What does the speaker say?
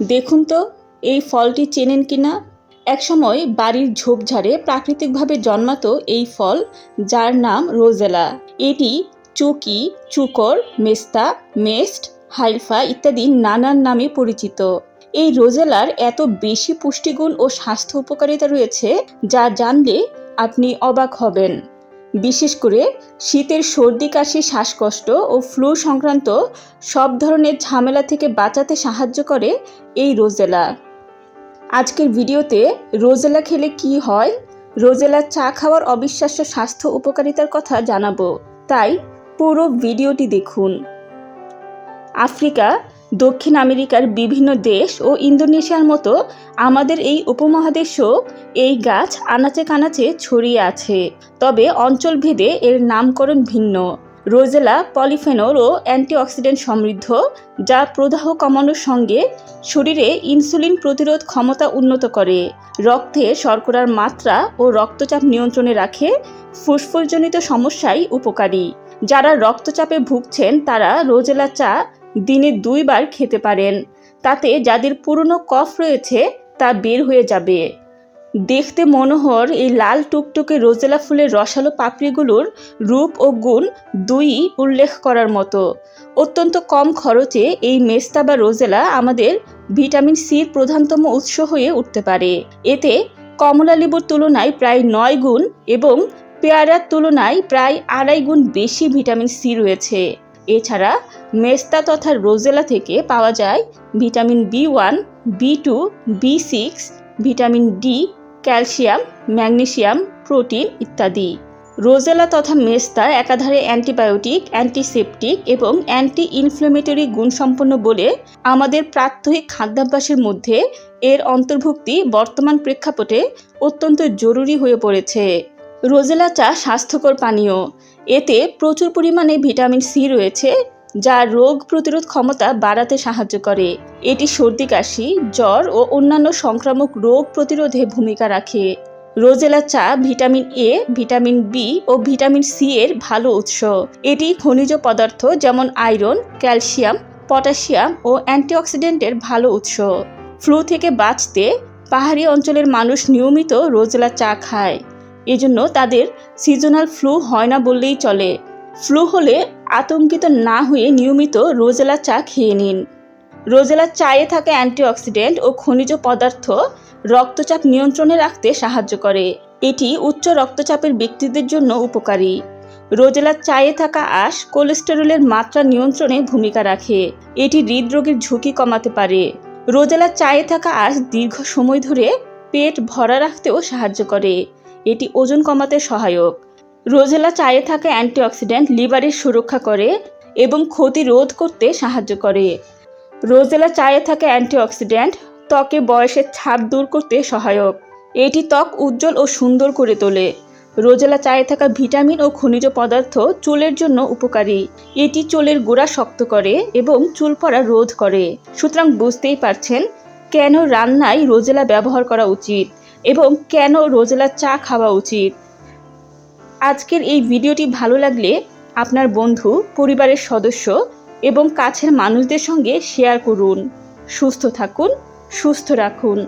দেখুন তো, এই ফলটি চেনেন কি কিনা একসময় বাড়ির ঝোপঝাড়ে প্রাকৃতিকভাবে জন্মাতো এই ফল, যার নাম রোজেলা। এটি চুকি, চুকর, মেস্তা, মেস্ট হাইলফা ইত্যাদি নানান নামে পরিচিত। এই রোজেলার এত বেশি পুষ্টিগুণ ও স্বাস্থ্য উপকারিতা রয়েছে, যা জানলে আপনি অবাক হবেন। বিশেষ করে শীতের সর্দি, কাশি, শ্বাসকষ্ট ও ফ্লু সংক্রান্ত সব ধরনের ঝামেলা থেকে বাঁচাতে সাহায্য করে এই রোজেলা। আজকের ভিডিওতে রোজেলা খেলে কি হয়? রোজেলা চা খাওয়ার অবিশ্বাস্য স্বাস্থ্য উপকারিতার কথা জানাব। তাই পুরো ভিডিওটি দেখুন। আফ্রিকা দক্ষিণ আমেরিকার বিভিন্ন দেশ ও ইন্দোনেশিয়ার মতো আমাদের এই উপমহাদেশেও এই গাছ আনাচে কানাচে ছড়িয়ে আছে। তবে অঞ্চলভেদে এর নামকরণ ভিন্ন। রোজেলা, পলিফেনল ও অ্যান্টিঅক্সিডেন্ট সমৃদ্ধ, যা প্রদাহ কমানোর সঙ্গে শরীরে ইনসুলিন প্রতিরোধ ক্ষমতা উন্নত করে। রক্তে শর্করার মাত্রা ও রক্তচাপ নিয়ন্ত্রণে রাখে ফুসফুসজনিত সমস্যায় উপকারী। যারা রক্তচাপে ভুগছেন, তারা রোজেলা চা দিনে দুইবার খেতে পারেন। তাতে যাদের পুরনো কফ রয়েছে, তা বের হয়ে যাবে। দেখতে মনোহর এই লাল টুকটুকে রোজেলা ফুলের রসালো পাপড়িগুলোর রূপ ও গুণ দুই উল্লেখ করার মতো। অত্যন্ত কম খরচে এই মেস্তা বা রোজেলা আমাদের ভিটামিন সির প্রধানতম উৎস হয়ে উঠতে পারে। এতে কমলা লেবুর তুলনায় প্রায় নয় গুণ এবং পেয়ারার তুলনায় প্রায় আড়াই গুণ বেশি ভিটামিন সি রয়েছে। এছাড়া মেস্তা তথা রোজেলা থেকে পাওয়া যায় vitamin B one, B two, B six, vitamin D, calcium, magnesium, protein ইত্যাদি। রোজেলা তথা মেস্তা একাধারে অ্যান্টিবায়োটিক, অ্যান্টিসেপটিক এবং অ্যান্টি ইনফ্লেমেটরি গুণসম্পন্ন বলে আমাদের প্রাত্যহিক খাদ্যাভ্যাসের মধ্যে এর অন্তর্ভুক্তি বর্তমান প্রেক্ষাপটে অত্যন্ত জরুরি হয়ে পড়েছে। রোজেলা চা স্বাস্থ্যকর পানীয়। এতে প্রচুর পরিমাণে ভিটামিন সি রয়েছে যা রোগ প্রতিরোধ ক্ষমতা বাড়াতে সাহায্য করে। এটি সর্দি, কাশি, জ্বর ও অন্যান্য সংক্রামক রোগ প্রতিরোধে ভূমিকা রাখে। রোজেলা চা, ভিটামিন এ, ভিটামিন বি ও ভিটামিন সি এর ভালো উৎস। এটি খনিজ পদার্থ যেমন আয়রন, ক্যালসিয়াম, পটাশিয়াম ও অ্যান্টিঅক্সিডেন্টের ভালো উৎস। ফ্লু থেকে বাঁচতে পাহাড়ি অঞ্চলের মানুষ নিয়মিত রোজেলা চা খায়। এজন্য তাদের সিজনাল ফ্লু হয় না বললেই চলে। ফ্লু হলে আতঙ্কিত না হয়ে নিয়মিত রোজেলা চা খেয়ে নিন। রোজেলা চায়ে থাকা অ্যান্টিঅক্সিডেন্ট ও খনিজ পদার্থ রক্তচাপ নিয়ন্ত্রণে রাখতে সাহায্য করে। এটি উচ্চ রক্তচাপের ব্যক্তিদের জন্য উপকারী। রোজেলা চায়ে থাকা আঁশ কোলেস্টেরলের মাত্রা নিয়ন্ত্রণে ভূমিকা রাখে। এটি হৃদরোগের ঝুঁকি কমাতে পারে। রোজেলা চায়ে থাকা আঁশ দীর্ঘ সময় ধরে পেট ভরা রাখতেও সাহায্য করে। এটি ওজন কমাতে সহায়ক। রোজেলা চায়ে থাকা অ্যান্টিঅক্সিডেন্ট লিভারের সুরক্ষা করে এবং ক্ষতি রোধ করতে সাহায্য করে। রোজেলা চায়ে থাকা অ্যান্টিঅক্সিডেন্ট ত্বকে বয়সের ছাপ দূর করতে সহায়ক। এটি ত্বক উজ্জ্বল ও সুন্দর করে তোলে। রোজেলা চায়ে থাকা ভিটামিন ও খনিজ পদার্থ চুলের জন্য উপকারী। এটি চুলের গোড়া শক্ত করে এবং চুল পড়া রোধ করে। সুতরাং বুঝতেই পারছেন কেন রান্নায় রোজেলা ব্যবহার করা উচিত এবং কেন রোজেলা চা খাওয়া উচিত। আজকের এই ভিডিওটি ভালো লাগলে আপনার বন্ধু, পরিবারের সদস্য এবং কাছের মানুষদের সঙ্গে শেয়ার করুন। সুস্থ থাকুন, সুস্থ রাখুন।